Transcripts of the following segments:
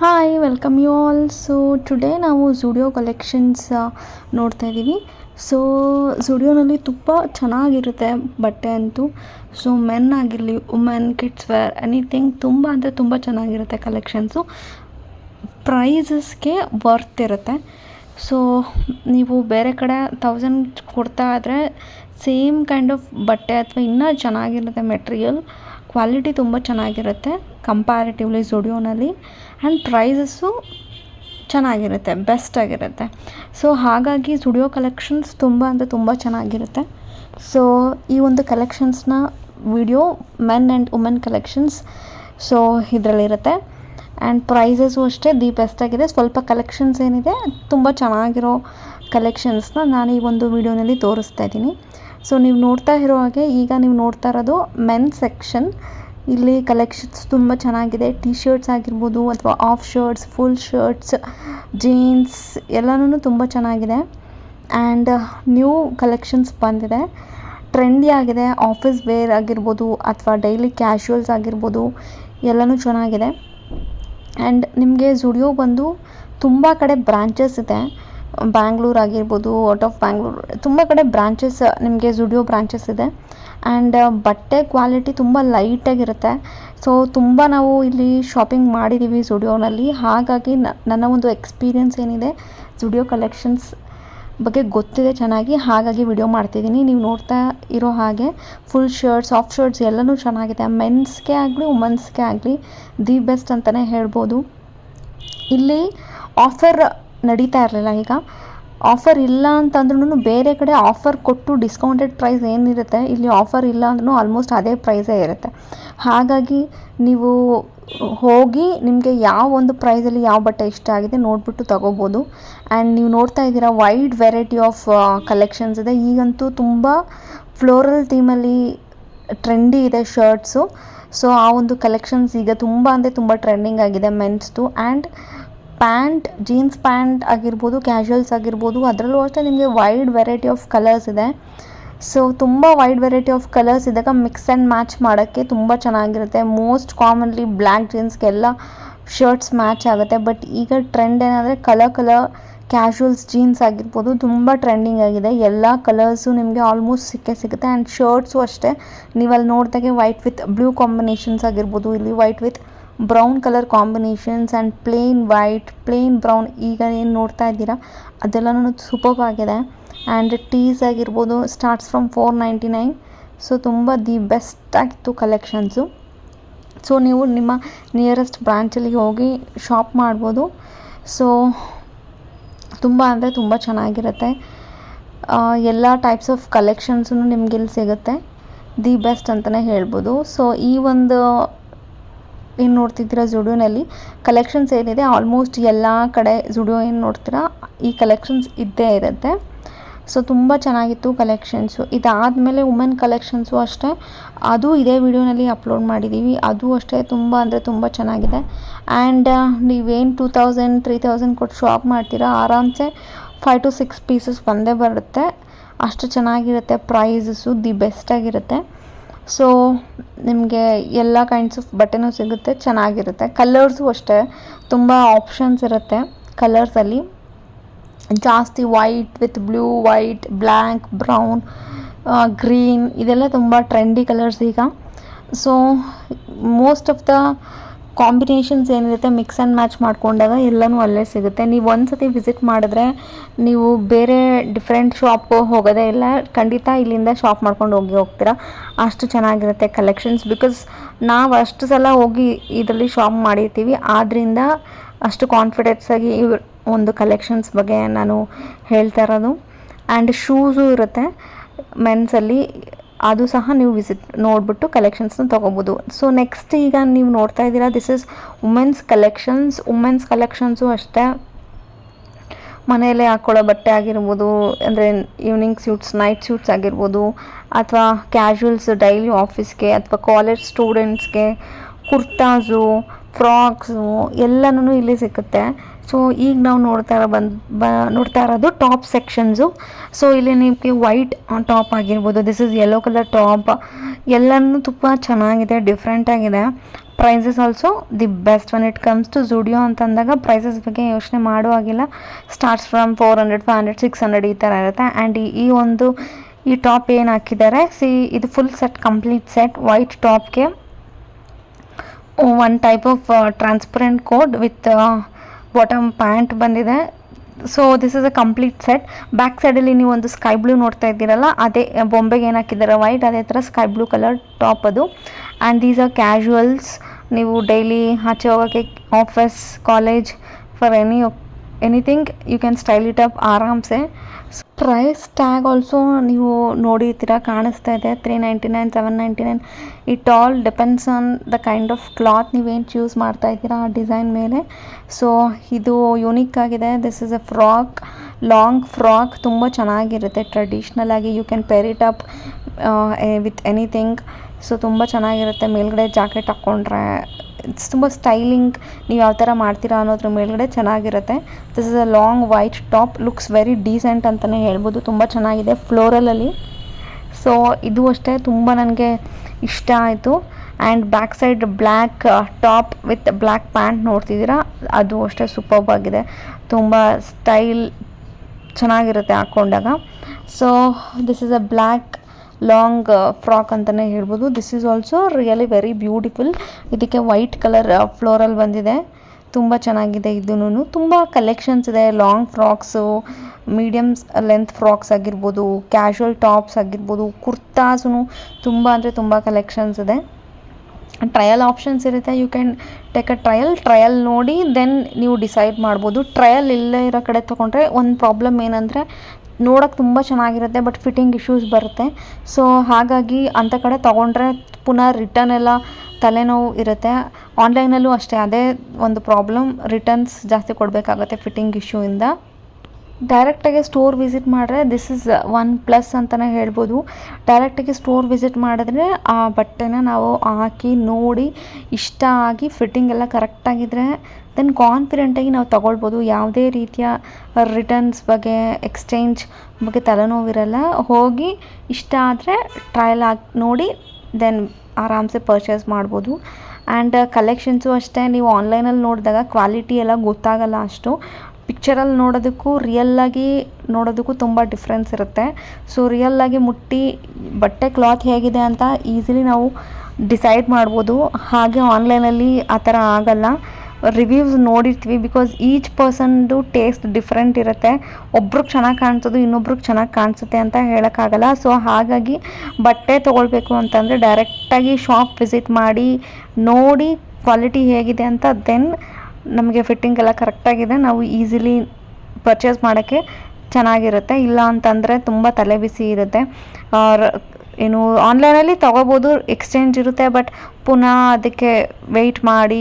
Hi welcome you all so today ನಾವು Zudio collections ನೋಡ್ತಾ ಇದ್ದೀವಿ ಸೊ ಜುಡಿಯೋನಲ್ಲಿ ತುಂಬ ಚೆನ್ನಾಗಿರುತ್ತೆ ಬಟ್ಟೆ ಅಂತೂ. ಸೊ ಮೆನ್ ಆಗಿರಲಿ ವುಮೆನ್ ಕಿಡ್ಸ್ ವೇರ್ ಎನಿಥಿಂಗ್ ತುಂಬ ಅಂದರೆ ತುಂಬ ಚೆನ್ನಾಗಿರುತ್ತೆ ಕಲೆಕ್ಷನ್ಸು ಪ್ರೈಸಸ್ಗೆ ವರ್ತ್ ಇರುತ್ತೆ. ಸೊ ನೀವು ಬೇರೆ ಕಡೆ ತೌಸಂಡ್ ಕೊಡ್ತಾ ಆದರೆ ಸೇಮ್ ಕೈಂಡ್ ಆಫ್ ಬಟ್ಟೆ ಅಥವಾ ಇನ್ನೂ ಚೆನ್ನಾಗಿರುತ್ತೆ ಮೆಟ್ರಿಯಲ್ ಕ್ವಾಲಿಟಿ ತುಂಬ ಚೆನ್ನಾಗಿರುತ್ತೆ ಕಂಪ್ಯಾರಿಟಿವ್ಲಿ ಝುಡಿಯೋನಲ್ಲಿ ಆ್ಯಂಡ್ ಪ್ರೈಸಸ್ಸು ಚೆನ್ನಾಗಿರುತ್ತೆ ಬೆಸ್ಟ್ ಆಗಿರುತ್ತೆ. ಸೊ ಹಾಗಾಗಿ ಝುಡಿಯೋ ಕಲೆಕ್ಷನ್ಸ್ ತುಂಬ ಅಂದರೆ ತುಂಬ ಚೆನ್ನಾಗಿರುತ್ತೆ. ಸೊ ಈ ಒಂದು ಕಲೆಕ್ಷನ್ಸ್ನ video men and women collections so ಇದರಲ್ಲಿರುತ್ತೆ. And prices ಅಷ್ಟೇ ದಿ ಬೆಸ್ಟ್ ಆಗಿದೆ. ಸ್ವಲ್ಪ ಕಲೆಕ್ಷನ್ಸ್ ಏನಿದೆ, ತುಂಬ ಚೆನ್ನಾಗಿರೋ ಕಲೆಕ್ಷನ್ಸ್ನ ನಾನು ಈ ಒಂದು ವಿಡಿಯೋನಲ್ಲಿ ತೋರಿಸ್ತಾ ಇದ್ದೀನಿ. ಸೊ ನೀವು ನೋಡ್ತಾ ಇರೋ ಹಾಗೆ ಈಗ ನೀವು ನೋಡ್ತಾ ಇರೋದು ಮೆನ್ ಸೆಕ್ಷನ್ ಇಲ್ಲಿ ಕಲೆಕ್ಷನ್ಸ್ ತುಂಬ ಚೆನ್ನಾಗಿದೆ. ಟಿ ಶರ್ಟ್ಸ್ ಆಗಿರ್ಬೋದು ಅಥವಾ half shirts full shirts jeans ಎಲ್ಲನೂ ತುಂಬ ಚೆನ್ನಾಗಿದೆ. ಆ್ಯಂಡ್ ನ್ಯೂ ಕಲೆಕ್ಷನ್ಸ್ ಬಂದಿದೆ. ಟ್ರೆಂಡಿ ಆಗಿದೆ. ಆಫೀಸ್ ವೇರ್ ಆಗಿರ್ಬೋದು ಅಥವಾ ಡೈಲಿ ಕ್ಯಾಶುವಲ್ಸ್ ಆಗಿರ್ಬೋದು ಎಲ್ಲನೂ ಚೆನ್ನಾಗಿದೆ. ಆ್ಯಂಡ್ ನಿಮಗೆ ಝುಡಿಯೋ ಬಂದು ತುಂಬ ಕಡೆ ಬ್ರಾಂಚಸ್ ಇದೆ. ಬ್ಯಾಂಗ್ಳೂರ್ ಆಗಿರ್ಬೋದು ಔಟ್ ಆಫ್ ಬ್ಯಾಂಗ್ಳೂರ್ ತುಂಬ ಕಡೆ ಬ್ರಾಂಚಸ್ ನಿಮಗೆ ಜುಡಿಯೋ ಬ್ರಾಂಚಸ್ ಇದೆ. ಆ್ಯಂಡ್ ಬಟ್ಟೆ ಕ್ವಾಲಿಟಿ ತುಂಬ ಲೈಟಾಗಿರುತ್ತೆ ಸೊ ತುಂಬ ನಾವು ಇಲ್ಲಿ ಶಾಪಿಂಗ್ ಮಾಡಿದ್ದೀವಿ ಜುಡಿಯೋನಲ್ಲಿ ಹಾಗಾಗಿ ನನ್ನ ಒಂದು ಎಕ್ಸ್ಪೀರಿಯೆನ್ಸ್ ಏನಿದೆ ಜುಡಿಯೋ ಕಲೆಕ್ಷನ್ಸ್ ಬಗ್ಗೆ ಗೊತ್ತಿದೆ ಚೆನ್ನಾಗಿ. ಹಾಗಾಗಿ ವಿಡಿಯೋ ಮಾಡ್ತಿದ್ದೀನಿ. ನೀವು ನೋಡ್ತಾ ಇರೋ ಹಾಗೆ ಫುಲ್ ಶರ್ಟ್ಸ್ ಆಫ್ ಶರ್ಟ್ಸ್ ಎಲ್ಲನೂ ಚೆನ್ನಾಗಿದೆ. ಮೆನ್ಸ್ಗೆ ಆಗಲಿ ವುಮೆನ್ಸ್ಗೆ ಆಗಲಿ ದಿ ಬೆಸ್ಟ್ ಅಂತಲೇ ಹೇಳ್ಬೋದು. ಇಲ್ಲಿ ಆಫರ್ ನಡೀತಾ ಇರಲಿಲ್ಲ. ಈಗ ಆಫರ್ ಇಲ್ಲ ಅಂತಂದ್ರೂ ಬೇರೆ ಕಡೆ ಆಫರ್ ಕೊಟ್ಟು ಡಿಸ್ಕೌಂಟೆಡ್ ಪ್ರೈಸ್ ಏನಿರುತ್ತೆ, ಇಲ್ಲಿ ಆಫರ್ ಇಲ್ಲ ಅಂದ್ರೂ ಆಲ್ಮೋಸ್ಟ್ ಅದೇ ಪ್ರೈಸೇ ಇರುತ್ತೆ. ಹಾಗಾಗಿ ನೀವು ಹೋಗಿ ನಿಮಗೆ ಯಾವ ಒಂದು ಪ್ರೈಸಲ್ಲಿ ಯಾವ ಬಟ್ಟೆ ಇಷ್ಟ ಆಗಿದೆ ನೋಡಿಬಿಟ್ಟು ತೊಗೋಬೋದು. ಆ್ಯಂಡ್ ನೀವು ನೋಡ್ತಾ ಇದ್ದೀರಾ ವೈಡ್ ವೆರೈಟಿ ಆಫ್ ಕಲೆಕ್ಷನ್ಸ್ ಇದೆ. ಈಗಂತೂ ತುಂಬ ಫ್ಲೋರಲ್ ಥೀಮಲ್ಲಿ ಟ್ರೆಂಡಿ ಇದೆ ಶರ್ಟ್ಸು ಸೊ ಆ ಒಂದು ಕಲೆಕ್ಷನ್ಸ್ ಈಗ ತುಂಬ ಅಂದರೆ ತುಂಬ ಟ್ರೆಂಡಿಂಗ್ ಆಗಿದೆ ಮೆನ್ಸ್ದು ಆ್ಯಂಡ್ ಪ್ಯಾಂಟ್, ಜೀನ್ಸ್ ಪ್ಯಾಂಟ್ ಆಗಿರ್ಬೋದು ಕ್ಯಾಶುವಲ್ಸ್ ಆಗಿರ್ಬೋದು, ಅದರಲ್ಲೂ ಅಷ್ಟೇ ನಿಮಗೆ ವೈಡ್ ವೆರೈಟಿ ಆಫ್ ಕಲರ್ಸ್ ಇದೆ. ಸೊ ತುಂಬ ವೈಡ್ ವೆರೈಟಿ ಆಫ್ ಕಲರ್ಸ್ ಇದ್ದಾಗ ಮಿಕ್ಸ್ ಆ್ಯಂಡ್ ಮ್ಯಾಚ್ ಮಾಡೋಕ್ಕೆ ತುಂಬ ಚೆನ್ನಾಗಿರುತ್ತೆ. ಮೋಸ್ಟ್ ಕಾಮನ್ಲಿ ಬ್ಲ್ಯಾಕ್ ಜೀನ್ಸ್ಗೆಲ್ಲ ಶರ್ಟ್ಸ್ ಮ್ಯಾಚ್ ಆಗುತ್ತೆ. ಬಟ್ ಈಗ ಟ್ರೆಂಡ್ ಏನಂದರೆ ಕಲರ್ ಕಲರ್ ಕ್ಯಾಶುವಲ್ಸ್ ಜೀನ್ಸ್ ಆಗಿರ್ಬೋದು, ತುಂಬ ಟ್ರೆಂಡಿಂಗ್ ಆಗಿದೆ. ಎಲ್ಲ ಕಲರ್ಸು ನಿಮಗೆ ಆಲ್ಮೋಸ್ಟ್ ಸಿಕ್ಕೇ ಸಿಗುತ್ತೆ. ಆ್ಯಂಡ್ ಶರ್ಟ್ಸು ಅಷ್ಟೇ. ನೀವು ಅಲ್ಲಿ ನೋಡಿದಾಗೆ ವೈಟ್ ವಿತ್ ಬ್ಲೂ ಕಾಂಬಿನೇಷನ್ಸ್ ಆಗಿರ್ಬೋದು, ಇಲ್ಲಿ white with brown colour combinations and plain white, plain brown ಈಗ ಏನು ನೋಡ್ತಾ ಇದ್ದೀರಾ? ಅದೆಲ್ಲನೂ ಸೂಪರ್ ಆಗಿದೆ. ಆ್ಯಂಡ್ ಟೀಸ್ ಆಗಿರ್ಬೋದು starts from four ninety nine so ತುಂಬ ದಿ ಬೆಸ್ಟ್ ಆಗಿತ್ತು ಕಲೆಕ್ಷನ್ಸು ಸೊ ನೀವು ನಿಮ್ಮ ನಿಯರೆಸ್ಟ್ ಬ್ರ್ಯಾಂಚಲ್ಲಿ ಹೋಗಿ ಶಾಪ್ ಮಾಡ್ಬೋದು. ಸೊ ತುಂಬ ಅಂದರೆ ತುಂಬ ಚೆನ್ನಾಗಿರುತ್ತೆ. ಎಲ್ಲ ಟೈಪ್ಸ್ ಆಫ್ ಕಲೆಕ್ಷನ್ಸೂ ನಿಮ್ಗೆ ಇಲ್ಲಿ ಸಿಗುತ್ತೆ. ದಿ ಬೆಸ್ಟ್ ಅಂತಲೇ ಹೇಳ್ಬೋದು. ಸೊ ಈ ಒಂದು ಏನು ನೋಡ್ತಿದ್ದೀರಾ ಜುಡಿಯೋನಲ್ಲಿ ಕಲೆಕ್ಷನ್ಸ್ ಏನಿದೆ ಆಲ್ಮೋಸ್ಟ್ ಎಲ್ಲ ಕಡೆ ಜುಡಿಯೋ ಏನು ನೋಡ್ತೀರಾ, ಈ ಕಲೆಕ್ಷನ್ಸ್ ಇದ್ದೇ ಇರುತ್ತೆ. ಸೊ ತುಂಬ ಚೆನ್ನಾಗಿತ್ತು ಕಲೆಕ್ಷನ್ಸು ಇದಾದಮೇಲೆ ವುಮೆನ್ ಕಲೆಕ್ಷನ್ಸು ಅಷ್ಟೇ. ಅದು ಇದೇ ವಿಡಿಯೋನಲ್ಲಿ ಅಪ್ಲೋಡ್ ಮಾಡಿದ್ದೀವಿ ಅದು ಅಷ್ಟೇ ತುಂಬ ಅಂದರೆ ತುಂಬ ಚೆನ್ನಾಗಿದೆ. ಆ್ಯಂಡ್ ನೀವೇನು ಟೂ ತೌಸಂಡ್ ತ್ರೀ ತೌಸಂಡ್ ಕೊಟ್ಟು ಶಾಪ್ ಮಾಡ್ತೀರಾ, ಆರಾಮ್ಸೆ ಫೈವ್ ಟು ಸಿಕ್ಸ್ ಪೀಸಸ್ ಬಂದೇ ಬರುತ್ತೆ. ಅಷ್ಟು ಚೆನ್ನಾಗಿರುತ್ತೆ ಪ್ರೈಸಸ್ಸು ದಿ ಬೆಸ್ಟಾಗಿರುತ್ತೆ ಸೊ ನಿಮಗೆ ಎಲ್ಲ ಕೈಂಡ್ಸ್ ಆಫ್ ಬಟ್ಟೆನೂ ಸಿಗುತ್ತೆ, ಚೆನ್ನಾಗಿರುತ್ತೆ. ಕಲರ್ಸು ಅಷ್ಟೇ, ತುಂಬ ಆಪ್ಷನ್ಸ್ ಇರುತ್ತೆ ಕಲರ್ಸಲ್ಲಿ ಜಾಸ್ತಿ white with blue white black brown green ಇದೆಲ್ಲ ತುಂಬ ಟ್ರೆಂಡಿ ಕಲರ್ಸ್ ಈಗ. So most of the combinations ಏನಿರುತ್ತೆ ಮಿಕ್ಸ್ ಆ್ಯಂಡ್ ಮ್ಯಾಚ್ ಮಾಡ್ಕೊಂಡಾಗ ಎಲ್ಲನೂ ಅಲ್ಲೇ ಸಿಗುತ್ತೆ. ನೀವು ಒಂದು ಸತಿ ವಿಸಿಟ್ ಮಾಡಿದ್ರೆ ನೀವು ಬೇರೆ ಡಿಫ್ರೆಂಟ್ ಶಾಪ್ಗೆ ಹೋಗೋದೇ ಇಲ್ಲ. ಖಂಡಿತ ಇಲ್ಲಿಂದ ಶಾಪ್ ಮಾಡ್ಕೊಂಡು ಹೋಗಿ ಹೋಗ್ತೀರಾ. ಅಷ್ಟು ಚೆನ್ನಾಗಿರುತ್ತೆ ಕಲೆಕ್ಷನ್ಸ್ ಬಿಕಾಸ್ ನಾವು ಅಷ್ಟು ಸಲ ಹೋಗಿ ಇದರಲ್ಲಿ ಶಾಪ್ ಮಾಡಿರ್ತೀವಿ. ಆದ್ದರಿಂದ ಅಷ್ಟು ಕಾನ್ಫಿಡೆನ್ಸ್ ಆಗಿ ಒಂದು ಕಲೆಕ್ಷನ್ಸ್ ಬಗ್ಗೆ ನಾನು ಹೇಳ್ತಾ ಇರೋದು. ಆ್ಯಂಡ್ ಶೂಸು ಇರುತ್ತೆ. ಮೆನ್ಸಲ್ಲಿ ಅದು ಸಹ ನೀವು ವಿಸಿಟ್ ನೋಡಿಬಿಟ್ಟು ಕಲೆಕ್ಷನ್ಸ್ನ ತೊಗೋಬೋದು. ಸೊ ನೆಕ್ಸ್ಟ್ ಈಗ ನೀವು ನೋಡ್ತಾ ಇದ್ದೀರಾ this is women's collections women's collections ಅಷ್ಟೇ. ಮನೆಯಲ್ಲೇ ಹಾಕ್ಕೊಳ್ಳೋ ಬಟ್ಟೆ ಆಗಿರ್ಬೋದು, ಅಂದರೆ ಈವ್ನಿಂಗ್ ಸ್ಯೂಟ್ಸ್ ನೈಟ್ ಸ್ಯೂಟ್ಸ್ ಆಗಿರ್ಬೋದು, ಅಥವಾ ಕ್ಯಾಶುವಲ್ಸ್ ಡೈಲಿ ಆಫೀಸ್ಗೆ ಅಥವಾ ಕಾಲೇಜ್ ಸ್ಟೂಡೆಂಟ್ಸ್ಗೆ ಕುರ್ತಾಸು ಫ್ರಾಕ್ಸು ಎಲ್ಲನೂ ಇಲ್ಲಿ ಸಿಕ್ಕುತ್ತೆ. ಸೊ ಈಗ ನಾವು ನೋಡ್ತಾ ಇರೋ ಬಂದು, ಬ, ನೋಡ್ತಾ ಇರೋದು ಟಾಪ್ ಸೆಕ್ಷನ್ಸು ಸೊ ಇಲ್ಲಿ ನಿಮಗೆ ವೈಟ್ ಟಾಪ್ ಆಗಿರ್ಬೋದು this is yellow colour top ಎಲ್ಲನೂ ತುಂಬ ಚೆನ್ನಾಗಿದೆ ಡಿಫ್ರೆಂಟಾಗಿದೆ prices also the best one it comes to Zudio ಅಂತಂದಾಗ ಪ್ರೈಸಸ್ ಬಗ್ಗೆ ಯೋಚನೆ ಮಾಡೋ ಹಾಗಿಲ್ಲ. Starts from four hundred five hundred six hundred ಈ ಥರ ಇರುತ್ತೆ. ಆ್ಯಂಡ್ ಈ ಒಂದು, ಈ ಟಾಪ್ ಏನು ಹಾಕಿದ್ದಾರೆ ಸಿ ಇದು full set complete set white ಟಾಪ್ಗೆ one type of transparent coat with bottom pant ಬಂದಿದೆ. So this is a complete set back ಸೈಡಲ್ಲಿ ನೀವು ಒಂದು ಸ್ಕೈ ಬ್ಲೂ ನೋಡ್ತಾ ಇದ್ದೀರಲ್ಲ, ಅದೇ ಬೊಂಬೆಗೆ ಏನು ಹಾಕಿದ್ದಾರೆ ವೈಟ್ ಅದೇ ಥರ ಸ್ಕೈ ಬ್ಲೂ ಕಲರ್ ಟಾಪ್ ಅದು. ಆ್ಯಂಡ್ ದೀಸ್ ಆರ್ ಕ್ಯಾಶುವಲ್ಸ್ ನೀವು ಡೈಲಿ ಆಚೆ ಹೋಗೋಕ್ಕೆ office college for any anything you can style it up ಆರಾಮ್ಸೆ. ಪ್ರೈಸ್ ಟ್ಯಾಗ್ ಆಲ್ಸೋ ನೀವು ನೋಡಿರ್ತೀರ, ಕಾಣಿಸ್ತಾ ಇದೆ three ninety nine seven ninety nine it all depends on the kind of cloth ನೀವೇನು choose ಮಾಡ್ತಾ ಇದ್ದೀರಾ, ಆ ಡಿಸೈನ್ ಮೇಲೆ. ಸೊ ಇದು ಯುನೀಕ್ ಆಗಿದೆ. This is a frock long frock ತುಂಬ ಚೆನ್ನಾಗಿರುತ್ತೆ. ಟ್ರೆಡಿಷ್ನಲ್ ಆಗಿ you can pair it up with anything so ತುಂಬ ಚೆನ್ನಾಗಿರುತ್ತೆ. ಮೇಲ್ಗಡೆ ಜಾಕೆಟ್ ಹಾಕ್ಕೊಂಡ್ರೆ ಇಟ್ಸ್ ತುಂಬ ಸ್ಟೈಲಿಂಗ್ ನೀವು ಯಾವ ಥರ ಮಾಡ್ತೀರಾ ಅನ್ನೋದ್ರ ಮೇಲ್ಗಡೆ ಚೆನ್ನಾಗಿರುತ್ತೆ. This is a long white top looks very decent ಅಂತಲೇ ಹೇಳ್ಬೋದು. ತುಂಬ ಚೆನ್ನಾಗಿದೆ ಫ್ಲೋರಲಲ್ಲಿ. ಸೊ ಇದು ಅಷ್ಟೇ ತುಂಬ ನನಗೆ ಇಷ್ಟ ಆಯಿತು. And back side black top with black pant ನೋಡ್ತಿದ್ದೀರಾ? ಅದು ಅಷ್ಟೇ ಸೂಪರ್ಬ್ ಆಗಿದೆ. ತುಂಬ ಸ್ಟೈಲ್ ಚೆನ್ನಾಗಿರುತ್ತೆ ಹಾಕ್ಕೊಂಡಾಗ so this is a black long frock ಅಂತಲೇ ಹೇಳ್ಬೋದು. This is also really very beautiful ಇದಕ್ಕೆ ವೈಟ್ ಕಲರ್ ಫ್ಲೋರಲ್ ಬಂದಿದೆ. ತುಂಬ ಚೆನ್ನಾಗಿದೆ ಇದೂ ತುಂಬ ಕಲೆಕ್ಷನ್ಸ್ ಇದೆ. Long frocks mediums length frocks ಆಗಿರ್ಬೋದು ಕ್ಯಾಶುವಲ್ ಟಾಪ್ಸ್ ಆಗಿರ್ಬೋದು ಕುರ್ತಾಸು ತುಂಬ ಅಂದರೆ ತುಂಬ ಕಲೆಕ್ಷನ್ಸ್ ಇದೆ. ಟ್ರಯಲ್ ಆಪ್ಷನ್ಸ್ ಇರುತ್ತೆ. You can take a trial trial ನೋಡಿ ದೆನ್ ನೀವು ಡಿಸೈಡ್ ಮಾಡ್ಬೋದು. ಟ್ರಯಲ್ ಇಲ್ಲೇ ಇರೋ ಕಡೆ ತೊಗೊಂಡ್ರೆ ಒಂದು ಪ್ರಾಬ್ಲಮ್ ಏನಂದರೆ ನೋಡೋಕೆ ತುಂಬ ಚೆನ್ನಾಗಿರುತ್ತೆ ಬಟ್ ಫಿಟ್ಟಿಂಗ್ ಇಶ್ಯೂಸ್ ಬರುತ್ತೆ. ಸೊ ಹಾಗಾಗಿ ಅಂಥ ಕಡೆ ತೊಗೊಂಡ್ರೆ ಪುನಃ ರಿಟರ್ನ್ ಎಲ್ಲ ತಲೆನೋವು ಇರುತ್ತೆ. ಆನ್ಲೈನಲ್ಲೂ ಅಷ್ಟೇ, ಅದೇ ಒಂದು ಪ್ರಾಬ್ಲಮ್ ರಿಟರ್ನ್ಸ್ ಜಾಸ್ತಿ ಕೊಡಬೇಕಾಗುತ್ತೆ ಫಿಟ್ಟಿಂಗ್ ಇಶ್ಯೂಯಿಂದ ಡೈರೆಕ್ಟಾಗಿ ಸ್ಟೋರ್ ವಿಸಿಟ್ ಮಾಡಿದ್ರೆ ದಿಸ್ ಇಸ್ ಒನ್ ಪ್ಲಸ್ ಅಂತಲೇ ಹೇಳ್ಬೋದು. ಡೈರೆಕ್ಟಾಗಿ ಸ್ಟೋರ್ ವಿಸಿಟ್ ಮಾಡಿದ್ರೆ, ಆ ಬಟ್ಟೆನ ನಾವು ಹಾಕಿ, ನೋಡಿ, ಇಷ್ಟ ಆಗಿ ಫಿಟ್ಟಿಂಗ್ ಎಲ್ಲ ಕರೆಕ್ಟಾಗಿದ್ದರೆ ದೆನ್ ಕಾನ್ಫಿಡೆಂಟಾಗಿ ನಾವು ತಗೊಳ್ಬೋದು. ಯಾವುದೇ ರೀತಿಯ ರಿಟರ್ನ್ಸ್ ಬಗ್ಗೆ ಎಕ್ಸ್ಚೇಂಜ್ ಬಗ್ಗೆ ತಲೆನೋವಿರಲ್ಲ. ಹೋಗಿ ಇಷ್ಟ ಆದರೆ ಟ್ರಯಲ್ ಹಾಕಿ ನೋಡಿ ದೆನ್ ಆರಾಮ್ಸೆ ಪರ್ಚೇಸ್ ಮಾಡ್ಬೋದು. ಆ್ಯಂಡ್ ಕಲೆಕ್ಷನ್ಸು ಅಷ್ಟೇ, ನೀವು ಆನ್ಲೈನಲ್ಲಿ ನೋಡಿದಾಗ ಕ್ವಾಲಿಟಿ ಎಲ್ಲ ಗೊತ್ತಾಗಲ್ಲ ಅಷ್ಟು. ಪಿಕ್ಚರಲ್ಲಿ ನೋಡೋದಕ್ಕೂ ರಿಯಲ್ಲಾಗಿ ನೋಡೋದಕ್ಕೂ ತುಂಬ ಡಿಫ್ರೆನ್ಸ್ ಇರುತ್ತೆ. ಸೊ ರಿಯಲ್ಲಾಗಿ ಮುಟ್ಟಿ ಬಟ್ಟೆ ಕ್ಲಾತ್ ಹೇಗಿದೆ ಅಂತ ಈಸಿಲಿ ನಾವು ಡಿಸೈಡ್ ಮಾಡ್ಬೋದು. ಹಾಗೆ ಆನ್ಲೈನಲ್ಲಿ ಆ ಥರ ಆಗಲ್ಲ. ರಿವ್ಯೂಸ್ ನೋಡಿರ್ತೀವಿ ಬಿಕಾಸ್ ಈಚ್ ಪರ್ಸನ್ದು ಟೇಸ್ಟ್ ಡಿಫ್ರೆಂಟ್ ಇರುತ್ತೆ. ಒಬ್ರಿಗೆ ಚೆನ್ನಾಗಿ ಕಾಣಿಸೋದು ಇನ್ನೊಬ್ರಿಗೆ ಚೆನ್ನಾಗಿ ಕಾಣಿಸುತ್ತೆ ಅಂತ ಹೇಳೋಕ್ಕಾಗಲ್ಲ. ಸೊ ಹಾಗಾಗಿ ಬಟ್ಟೆ ತೊಗೊಳ್ಬೇಕು ಅಂತಂದರೆ ಡೈರೆಕ್ಟಾಗಿ ಶಾಪ್ ವಿಸಿಟ್ ಮಾಡಿ, ನೋಡಿ ಕ್ವಾಲಿಟಿ ಹೇಗಿದೆ ಅಂತ ದೆನ್ ನಮಗೆ ಫಿಟ್ಟಿಂಗ್ ಎಲ್ಲ ಕರೆಕ್ಟಾಗಿದೆ. ನಾವು ಈಸಿಲಿ ಪರ್ಚೇಸ್ ಮಾಡೋಕ್ಕೆ ಚೆನ್ನಾಗಿರುತ್ತೆ. ಇಲ್ಲ ಅಂತಂದರೆ ತುಂಬ ತಲೆ ಬಿಸಿ ಇರುತ್ತೆ. ಏನು ಆನ್ಲೈನಲ್ಲಿ ತೊಗೋಬೋದು ಎಕ್ಸ್ಚೇಂಜ್ ಇರುತ್ತೆ ಬಟ್ ಪುನಃ ಅದಕ್ಕೆ ವೆಯ್ಟ್ ಮಾಡಿ,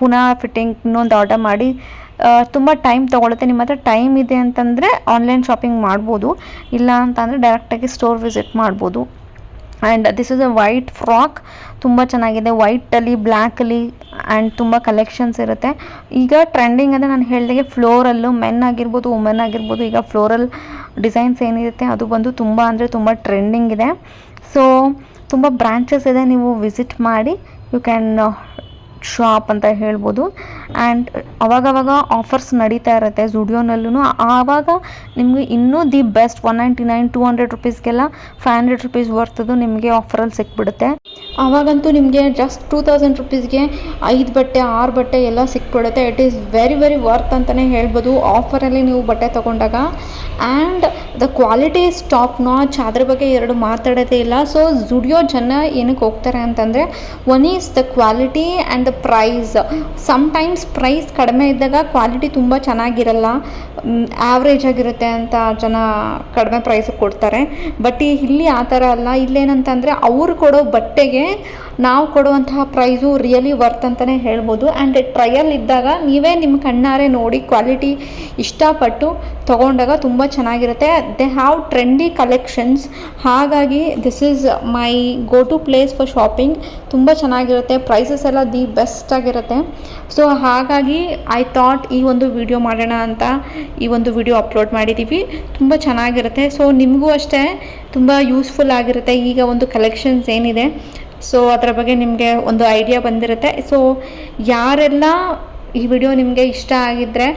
ಪುನಃ ಫಿಟ್ಟಿಂಗ್ ಇನ್ನೊಂದು ಆರ್ಡರ್ ಮಾಡಿ ತುಂಬ ಟೈಮ್ ತೊಗೊಳುತ್ತೆ. ನಿಮ್ಮ ಹತ್ರ ಟೈಮ್ ಇದೆ ಅಂತಂದರೆ ಆನ್ಲೈನ್ ಶಾಪಿಂಗ್ ಮಾಡ್ಬೋದು. ಇಲ್ಲ ಅಂತಂದರೆ ಡೈರೆಕ್ಟಾಗಿ ಸ್ಟೋರ್ ವಿಸಿಟ್ ಮಾಡ್ಬೋದು. And this is a white frock ತುಂಬ ಚೆನ್ನಾಗಿದೆ. ವೈಟಲ್ಲಿ ಬ್ಲ್ಯಾಕಲ್ಲಿ ಆ್ಯಂಡ್ ತುಂಬ ಕಲೆಕ್ಷನ್ಸ್ ಇರುತ್ತೆ. ಈಗ ಟ್ರೆಂಡಿಂಗ್ ಅಂದರೆ ನಾನು ಹೇಳಿದಾಗೆ ಫ್ಲೋರಲ್ಲು ಮೆನ್ ಆಗಿರ್ಬೋದು ವುಮೆನ್ ಆಗಿರ್ಬೋದು, ಈಗ ಫ್ಲೋರಲ್ ಡಿಸೈನ್ಸ್ ಏನಿರುತ್ತೆ, ಅದು ಬಂದು ತುಂಬ ಅಂದರೆ ತುಂಬ ಟ್ರೆಂಡಿಂಗ್ ಇದೆ. ಸೊ ತುಂಬ ಬ್ರ್ಯಾಂಚಸ್ ಇದೆ, ನೀವು ವಿಸಿಟ್ ಮಾಡಿ. ಯು ಕ್ಯಾನ್ ಶಾಪ್ ಅಂತ ಹೇಳ್ಬೋದು. ಆ್ಯಂಡ್ ಅವಾಗವಾಗ ಆಫರ್ಸ್ ನಡೀತಾ ಇರುತ್ತೆ ಝುಡಿಯೋನಲ್ಲೂ ಆವಾಗ ನಿಮಗೆ ಇನ್ನೂ the best one ninety nine two hundred ರುಪೀಸ್ಗೆಲ್ಲ five hundred rupees ವರ್ತದು ನಿಮಗೆ ಆಫರಲ್ಲಿ ಸಿಕ್ಬಿಡುತ್ತೆ. ಆವಾಗಂತೂ ನಿಮಗೆ ಜಸ್ಟ್ ಟೂ ತೌಸಂಡ್ ರುಪೀಸ್ಗೆ ಐದು ಬಟ್ಟೆ, ಆರು ಬಟ್ಟೆ ಎಲ್ಲ ಸಿಕ್ಬಿಡುತ್ತೆ. It is very very worth ಅಂತಲೇ ಹೇಳ್ಬೋದು. ಆಫರಲ್ಲಿ ನೀವು ಬಟ್ಟೆ ತೊಗೊಂಡಾಗ. And the quality is top notch ಅದ್ರ ಬಗ್ಗೆ ಎರಡು ಮಾತಾಡೋದೇ ಇಲ್ಲ. ಸೊ ಜುಡಿಯೋ ಜನ ಏನಕ್ಕೆ ಹೋಗ್ತಾರೆ ಅಂತಂದರೆ one is the quality and the price sometimes price ಕಡಿಮೆ ಇದ್ದಾಗ ಕ್ವಾಲಿಟಿ ತುಂಬ ಚೆನ್ನಾಗಿರಲ್ಲ. ಆವ್ರೇಜ್ ಆಗಿರುತ್ತೆ ಅಂತ ಜನ ಕಡಿಮೆ ಪ್ರೈಸಿಗೆ ಕೊಡ್ತಾರೆ. ಬಟ್ ಇಲ್ಲಿ ಆ ಥರ ಅಲ್ಲ. ಇಲ್ಲೇನಂತಂದರೆ, ಅವರು ಕೊಡೋ ಬಟ್ಟೆಗೆ ನಾವು ಕೊಡುವಂತಹ ಪ್ರೈಸು ರಿಯಲಿ ವರ್ತ್ ಅಂತಲೇ ಹೇಳ್ಬೋದು. ಆ್ಯಂಡ್ ಟ್ರಯಲ್ ಇದ್ದಾಗ ನೀವೇ ನಿಮ್ಮ ಕಣ್ಣಾರೆ ನೋಡಿ ಕ್ವಾಲಿಟಿ ಇಷ್ಟಪಟ್ಟು ತೊಗೊಂಡಾಗ ತುಂಬ ಚೆನ್ನಾಗಿರುತ್ತೆ. ದೇ ಹ್ಯಾವ್ ಟ್ರೆಂಡಿ ಕಲೆಕ್ಷನ್ಸ್ ಹಾಗಾಗಿ this is my go to place for shopping ತುಂಬ ಚೆನ್ನಾಗಿರುತ್ತೆ. ಪ್ರೈಸಸ್ ಎಲ್ಲ ದಿ ಬೆಸ್ಟ್ ಆಗಿರುತ್ತೆ. ಸೊ ಹಾಗಾಗಿ ಐ ಥಾಟ್ ಈ ಒಂದು ವಿಡಿಯೋ ಮಾಡೋಣ ಅಂತ ಈ ಒಂದು ವಿಡಿಯೋ ಅಪ್ಲೋಡ್ ಮಾಡಿದ್ದೀವಿ ತುಂಬ ಚೆನ್ನಾಗಿರುತ್ತೆ. ಸೊ ನಿಮಗೂ ಅಷ್ಟೇ ತುಂಬ ಯೂಸ್ಫುಲ್ ಆಗಿರುತ್ತೆ ಈಗ ಒಂದು ಕಲೆಕ್ಷನ್ಸ್ ಏನಿದೆ. ಸೊ ಅದರ ಬಗ್ಗೆ ನಿಮಗೆ ಒಂದು ಐಡಿಯಾ ಬಂದಿರುತ್ತೆ. ಸೊ ಯಾರೆಲ್ಲ ಈ ವಿಡಿಯೋ ನಿಮಗೆ ಇಷ್ಟ ಆಗಿದ್ದರೆ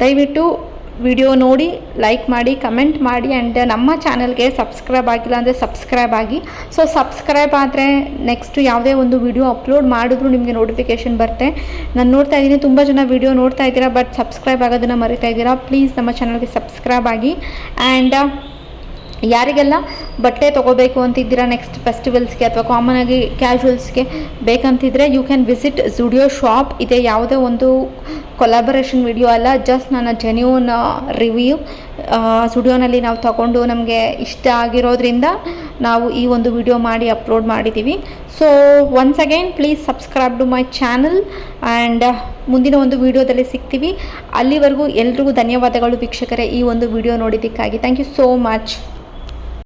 ದಯವಿಟ್ಟು ವಿಡಿಯೋ ನೋಡಿ ಲೈಕ್ ಮಾಡಿ ಕಮೆಂಟ್ ಮಾಡಿ ಆ್ಯಂಡ್ ನಮ್ಮ ಚಾನಲ್ಗೆ ಸಬ್ಸ್ಕ್ರೈಬ್ ಆಗಿಲ್ಲ ಅಂದರೆ ಸಬ್ಸ್ಕ್ರೈಬ್ ಆಗಿ. ಸೊ ಸಬ್ಸ್ಕ್ರೈಬ್ ಆದರೆ ನೆಕ್ಸ್ಟ್ ಯಾವುದೇ ಒಂದು ವಿಡಿಯೋ ಅಪ್ಲೋಡ್ ಮಾಡಿದ್ರು ನಿಮಗೆ ನೋಟಿಫಿಕೇಷನ್ ಬರುತ್ತೆ. ನಾನು ನೋಡ್ತಾ ಇದ್ದೀನಿ, ತುಂಬ ಜನ ವಿಡಿಯೋ ನೋಡ್ತಾ ಇದ್ದೀರಾ ಬಟ್ ಸಬ್ಸ್ಕ್ರೈಬ್ ಆಗೋದನ್ನು ಮರಿತಾ ಇದ್ದೀರಾ ಪ್ಲೀಸ್ ನಮ್ಮ ಚಾನಲ್ಗೆ ಸಬ್ಸ್ಕ್ರೈಬ್ ಆಗಿ. ಆ್ಯಂಡ್ ಯಾರಿಗೆಲ್ಲ ಬಟ್ಟೆ ತೊಗೋಬೇಕು ಅಂತಿದ್ದೀರಾ ನೆಕ್ಸ್ಟ್ ಫೆಸ್ಟಿವಲ್ಸ್ಗೆ ಅಥವಾ ಕಾಮನ್ ಆಗಿ ಕ್ಯಾಶುವಲ್ಸ್ಗೆ ಬೇಕಂತಿದ್ರೆ you can visit Zudio shop ಇದೆ ಯಾವುದೇ ಒಂದು ಕೊಲಾಬರೇಷನ್ ವಿಡಿಯೋ ಅಲ್ಲ ಜಸ್ಟ್ ನನ್ನ ಜೆನ್ಯೂನ್ ರಿವ್ಯೂ ಸ್ಟುಡಿಯೋನಲ್ಲಿ ನಾವು ತಗೊಂಡು ನಮಗೆ ಇಷ್ಟ ಆಗಿರೋದ್ರಿಂದ ನಾವು ಈ ಒಂದು ವಿಡಿಯೋ ಮಾಡಿ ಅಪ್ಲೋಡ್ ಮಾಡಿದ್ದೀವಿ so once again please subscribe to my channel and ಮುಂದಿನ ಒಂದು ವಿಡಿಯೋದಲ್ಲಿ ಸಿಗ್ತೀವಿ. ಅಲ್ಲಿವರೆಗೂ ಎಲ್ರಿಗೂ ಧನ್ಯವಾದಗಳು ವೀಕ್ಷಕರೇ ಈ ಒಂದು video ನೋಡಿದ್ದಕ್ಕಾಗಿ. Thank you so much